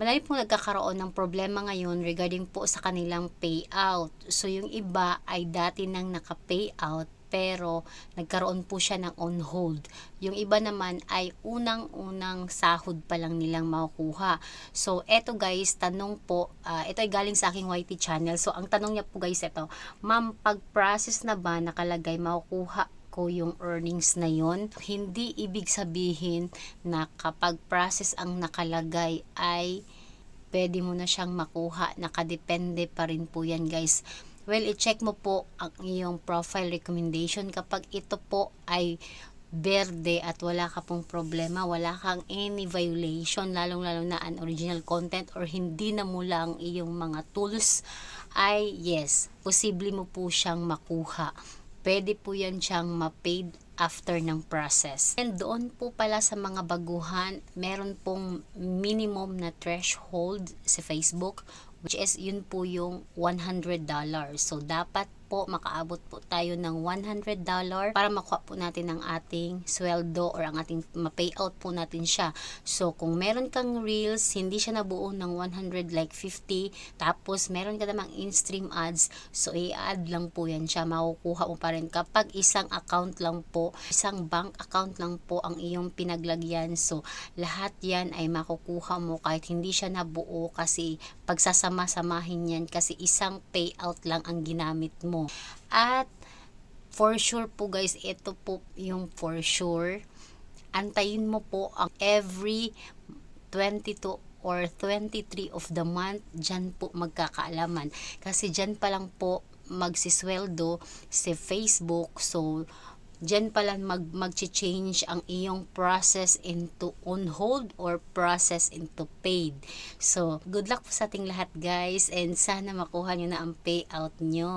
Marami pong nagkakaroon ng problema ngayon regarding po sa kanilang payout. So yung iba ay dati nang naka-payout pero nagkaroon po siya ng on hold. Yung iba naman ay unang-unang sahod pa lang nilang makukuha. So, eto guys, tanong po, ah, ito ay galing sa aking YT channel. So, ang tanong niya po guys, ito, ma'am, pag-process na ba nakalagay makukuha ko yung earnings na yon hindi ibig sabihin na kapag process ang nakalagay ay pwede mo na siyang makuha nakadepende pa rin po yan guys. Well i-check mo po ang iyong profile recommendation. Kapag ito po ay berde at wala ka pong problema, wala kang any violation, lalong-lalo na unoriginal content or hindi na mula ang iyong mga tools, ay yes, posible mo po siyang makuha pwede po yan siyang ma-paid after ng process. And doon po pala sa mga baguhan, meron pong minimum na threshold sa Facebook which is yun po yung $100. So dapat po makaabot po tayo ng $100 para makuha po natin ang ating sweldo or ang ating ma-payout po natin siya. So kung meron kang reels, hindi siya nabuo ng 100 like 50, tapos meron ka namang in-stream ads, so i-add lang po yan siya, makukuha mo pa rin kapag isang account lang po, isang bank account lang po ang iyong pinaglagyan. So lahat yan ay makukuha mo kahit hindi siya nabuo kasi pagsasama-samahin yan kasi isang payout lang ang ginamit At for sure po guys, ito po yung for sure. Antayin mo po ang every 22 or 23 of the month, dyan po magkakaalaman. Kasi dyan pa lang po magsisweldo si Facebook. So, dyan pala mag, mag-change ang iyong process into on hold or process into paid. So, good luck po sa ating lahat guys and sana makuha nyo na ang payout nyo.